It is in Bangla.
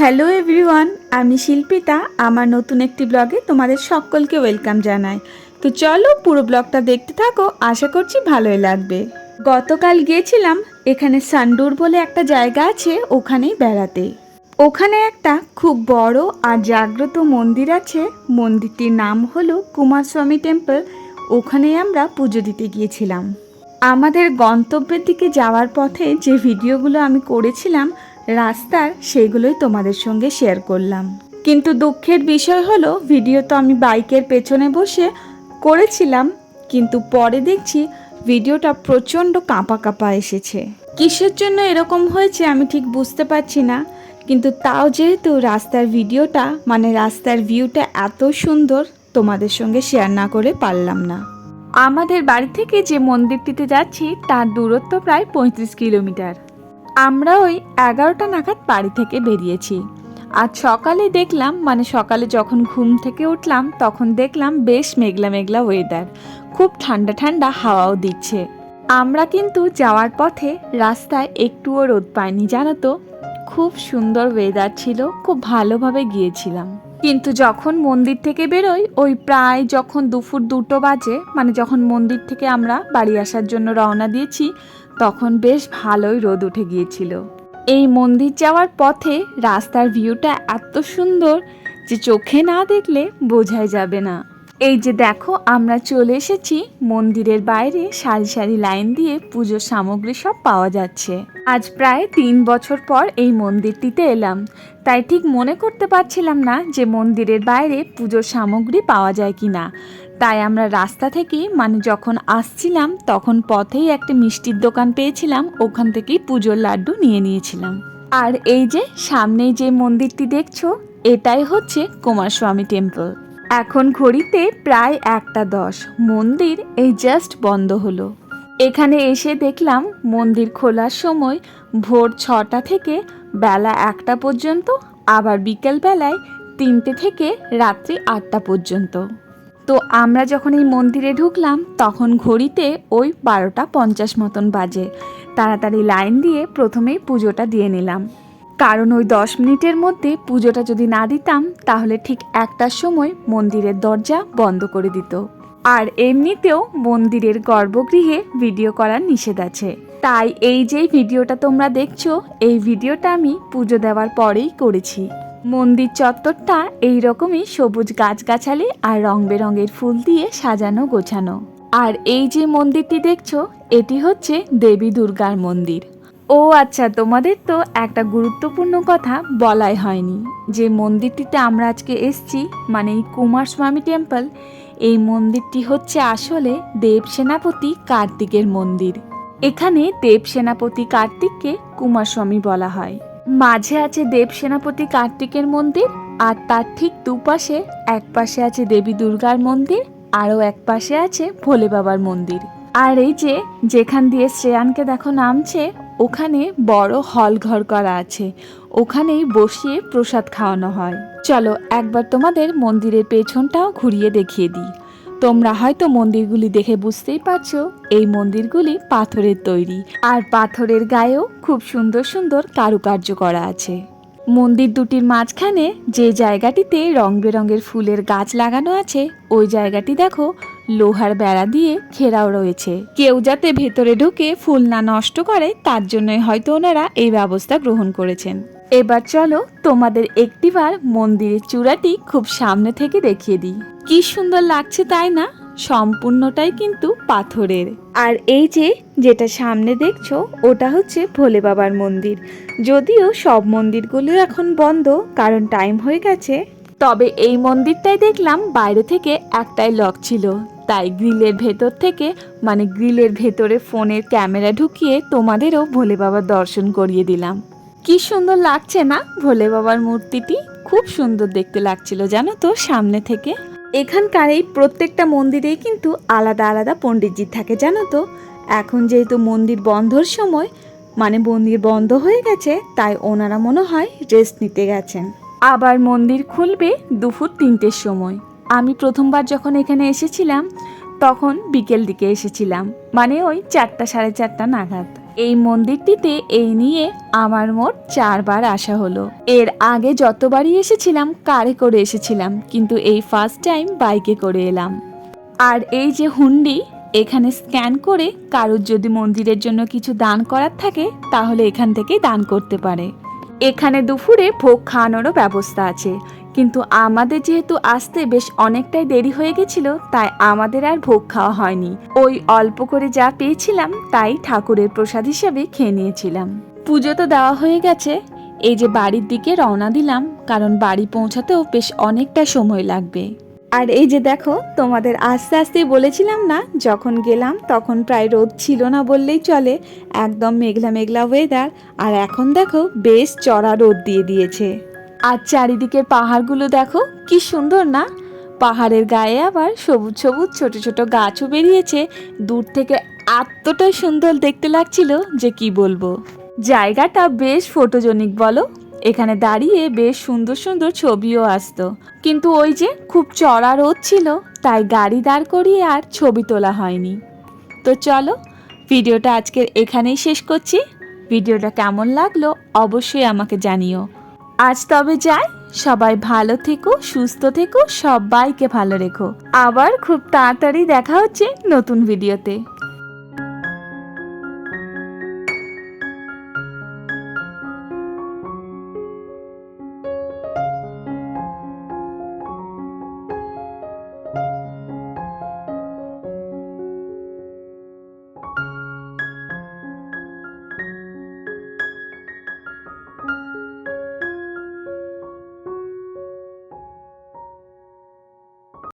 হ্যালো এভরিওয়ান, আমি শিল্পিতা, আমার নতুন একটি ব্লগে তোমাদের সকলকে ওয়েলকাম জানাই। তো চলো পুরো ব্লগটা দেখতে থাকো, আশা করছি ভালোই লাগবে। গতকাল গিয়েছিলাম, এখানে সান্ডুর বলে একটা জায়গা আছে, ওখানেই বেড়াতে। ওখানে একটা খুব বড় আর জাগ্রত মন্দির আছে, মন্দিরটির নাম হলো কুমারস্বামী টেম্পল, ওখানেই আমরা পুজো দিতে গিয়েছিলাম। আমাদের গন্তব্যের দিকে যাওয়ার পথে যে ভিডিওগুলো আমি করেছিলাম রাস্তার সেইগুলোই তোমাদের সঙ্গে শেয়ার করলাম। কিন্তু দুঃখের বিষয় হলো ভিডিও তো আমি বাইকের পেছনে বসে করেছিলাম, কিন্তু পরে দেখছি ভিডিওটা প্রচণ্ড কাঁপা কাঁপা এসেছে। কিসের জন্য এরকম হয়েছে আমি ঠিক বুঝতে পারছি না, কিন্তু তাও যেহেতু রাস্তার ভিডিওটা মানে রাস্তার ভিউটা এত সুন্দর, তোমাদের সঙ্গে শেয়ার না করে পারলাম না। আমাদের বাড়ি থেকে যে মন্দিরটিতে যাচ্ছি, তার দূরত্ব প্রায় পঁয়ত্রিশ কিলোমিটার। আমরা ওই এগারোটা নাগাদ বাড়ি থেকে বেরিয়েছি। আজ সকালে দেখলাম মানে সকালে যখন ঘুম থেকে উঠলাম, তখন দেখলাম বেশ মেঘলা মেঘলা ওয়েদার খুব ঠান্ডা ঠান্ডা হাওয়াও দিচ্ছে। আমরা কিন্তু যাওয়ার পথে রাস্তায় একটুও রোদ পাইনি, জানো তো? খুব সুন্দর ওয়েদার ছিল, খুব ভালোভাবে গিয়েছিলাম। কিন্তু যখন মন্দির থেকে বেরোই, ওই প্রায় যখন দুপুর দুটো বাজে মানে যখন মন্দির থেকে আমরা বাড়ি আসার জন্য রওনা দিয়েছি তখন বেশ ভালোই রোদ উঠে গিয়েছিল। এই মন্দির যাওয়ার পথে রাস্তার ভিউটা এত সুন্দর যে চোখে না দেখলে বোঝাই যাবে না। এই যে দেখো, আমরা চলে এসেছি, মন্দিরের বাইরে সারি সারি লাইন দিয়ে পুজোর সামগ্রী সব পাওয়া যাচ্ছে। আজ প্রায় তিন বছর পর এই মন্দিরটিতে এলাম। তাই ঠিক মনে করতে পারছিলাম না যে মন্দিরের বাইরে পুজোর সামগ্রী পাওয়া যায় কি না তাই আমরা রাস্তা থেকে মানে যখন আসছিলাম, তখন পথেই একটা মিষ্টির দোকান পেয়েছিলাম, ওখান থেকেই পুজোর লাড্ডু নিয়ে নিয়েছিলাম। আর এই যে, সামনেই যে মন্দিরটি দেখছ, এটাই হচ্ছে কুমারস্বামী টেম্পল। এখন ঘড়িতে প্রায় একটা দশ, মন্দির এই জাস্ট বন্ধ হলো। এখানে এসে দেখলাম, মন্দির খোলার সময় ভোর ছটা থেকে বেলা একটা পর্যন্ত, আবার বিকেল বেলায় তিনটে থেকে রাত্রি আটটা পর্যন্ত। তো আমরা যখন এই মন্দিরে ঢুকলাম, তখন ঘড়িতে ওই বারোটা পঞ্চাশ মতন বাজে। তাড়াতাড়ি লাইন দিয়ে প্রথমেই পুজোটা দিয়ে নিলাম। কারণ ওই দশ মিনিটের মধ্যে পুজোটা যদি না দিতাম, তাহলে ঠিক একটার সময় মন্দিরের দরজা বন্ধ করে দিত। আর এমনিতেও মন্দিরের গর্ভগৃহে ভিডিও করার নিষেধ আছে। তাই এই যে ভিডিওটা তোমরা দেখছ, এই ভিডিওটা আমি পুজো দেওয়ার পরেই করেছি। মন্দির চত্বরটা এই রকমই সবুজ গাছগাছালি আর রং বেরঙের ফুল দিয়ে সাজানো গোছানো। আর এই যে মন্দিরটি দেখছ, এটি হচ্ছে দেবী দুর্গার মন্দির। ও আচ্ছা তোমাদের তো একটা গুরুত্বপূর্ণ কথা বলাই হয়নি, যে মন্দিরটিতে আমরা আজকে এসছি মানে এই কুমার স্বামী টেম্পল, এই মন্দিরটি হচ্ছে আসলে দেব সেনাপতি কার্তিকের মন্দির। এখানে দেব সেনাপতি কার্তিককে কুমারস্বামী বলা হয়। মাঝে আছে দেব সেনাপতি কার্তিকের মন্দির, আর তার ঠিক দুপাশে এক পাশে আছে দেবী দুর্গার মন্দির, আরও এক পাশে আছে ভোলে বাবার মন্দির। আর এই যে, যেখান দিয়ে শ্রেয়ানকে দেখো নামছে, ওখানে বড় হল ঘর করা আছে। ওখানেই বসিয়ে প্রসাদ খাওয়ানো হয়। চলো একবার তোমাদের মন্দিরের পেছনটাও ঘুরিয়ে দেখিয়ে দিই। তোমরা হয়তো মন্দিরগুলি দেখে বুঝতেই পারছ, এই মন্দিরগুলি পাথরের তৈরি। আর পাথরের গায়েও খুব সুন্দর সুন্দর কারুকার্য করা আছে। মন্দির দুটির মাঝখানে যে জায়গাটিতে রং বেরঙের ফুলের গাছ লাগানো আছে, ওই জায়গাটি দেখো লোহার বেড়া দিয়ে ঘেরাও রয়েছে। কেউ যাতে ভেতরে ঢুকে ফুল না নষ্ট করে, তার জন্যই হয়তো ওনারা এই ব্যবস্থা গ্রহণ করেছেন। এবার চলো তোমাদের একটিবার মন্দিরের চূড়াটি খুব সামনে থেকে দেখিয়ে দিই। কি সুন্দর লাগছে তাই না? সম্পূর্ণটাই কিন্তু পাথরের। আর এই যে, যেটা সামনে দেখছ, ওটা হচ্ছে ভোলে বাবার মন্দির। যদিও সব মন্দিরগুলো এখন বন্ধ, কারণ টাইম হয়ে গেছে। তবে এই মন্দিরটাই দেখলাম বাইরে থেকে একটাই লক ছিল। তাই গ্রিলের ভেতর থেকে মানে গ্রিলের ভেতরে ফোনের ক্যামেরা ঢুকিয়ে তোমাদেরও ভোলে বাবার দর্শন করিয়ে দিলাম। কি সুন্দর লাগছে না ভোলে বাবার মূর্তিটি? খুব সুন্দর দেখতে লাগছিল, জানো তো, সামনে থেকে। এখানকার এই প্রত্যেকটা মন্দিরেই কিন্তু আলাদা আলাদা পণ্ডিতজি থাকে, জানো তো। এখন যেহেতু মন্দির বন্ধর সময় মানে মন্দির বন্ধ হয়ে গেছে, তাই ওনারা মনে হয় রেস্ট নিতে গেছেন। আবার মন্দির খুলবে দুপুর তিনটের সময়। আমি প্রথমবার যখন এখানে এসেছিলাম, তখন বিকেল দিকে এসেছিলাম মানে ওই চারটা সাড়ে চারটা নাগাদ। এই মন্দিরটিতে এই নিয়ে আমার মোট চারবার আসা হলো। এর আগে যতবারই এসেছিলাম, কারে করে এসেছিলাম, কিন্তু এই ফার্স্ট টাইম বাইকে করে এলাম। আর এই যে হুন্ডি, এখানে স্ক্যান করে কারোর যদি মন্দিরের জন্য কিছু দান করার থাকে, তাহলে এখান থেকে দান করতে পারে। এখানে দুপুরে ভোগ খাওয়ানোরও ব্যবস্থা আছে। কিন্তু আমাদের যেহেতু আসতে বেশ অনেকটাই দেরি হয়ে গেছিল, তাই আমাদের আর ভোগ খাওয়া হয়নি। ওই অল্প করে যা পেয়েছিলাম, তাই ঠাকুরের প্রসাদ হিসেবে খেয়ে নিয়েছিলাম। পুজো তো দেওয়া হয়ে গেছে। এই যে বাড়ির দিকে রওনা দিলাম, কারণ বাড়ি পৌঁছাতেও বেশ অনেকটা সময় লাগবে। আর এই যে দেখো, তোমাদের আস্তে আস্তে বলেছিলাম না, যখন গেলাম তখন প্রায় রোদ ছিল না বললেই চলে, একদম মেঘলা মেঘলা ওয়েদার আর এখন দেখো বেশ চড়া রোদ দিয়ে দিয়েছে। আর চারিদিকের পাহাড়গুলো দেখো, কি সুন্দর না? পাহাড়ের গায়ে আবার সবুজ সবুজ ছোট ছোট গাছও বেরিয়েছে। দূর থেকে এতটাই সুন্দর দেখতে লাগছিল যে কি বলব। জায়গাটা বেশ ফটোজনিক বলো। এখানে দাঁড়িয়ে বেশ সুন্দর সুন্দর ছবিও আসতো। কিন্তু ওই যে খুব চড়া রোদ ছিল, তাই গাড়ি দাঁড় করিয়ে আর ছবি তোলা হয়নি। তো চলো, ভিডিওটা আজকের এখানেই শেষ করছি। ভিডিওটা কেমন লাগল অবশ্যই আমাকে জানিও। আজ তবে যাই, সবাই ভালো থেকো, সুস্থ থেকো, সবাইকে ভালো রেখো। আবার খুব তাড়াতাড়ি দেখা হচ্ছে নতুন ভিডিওতে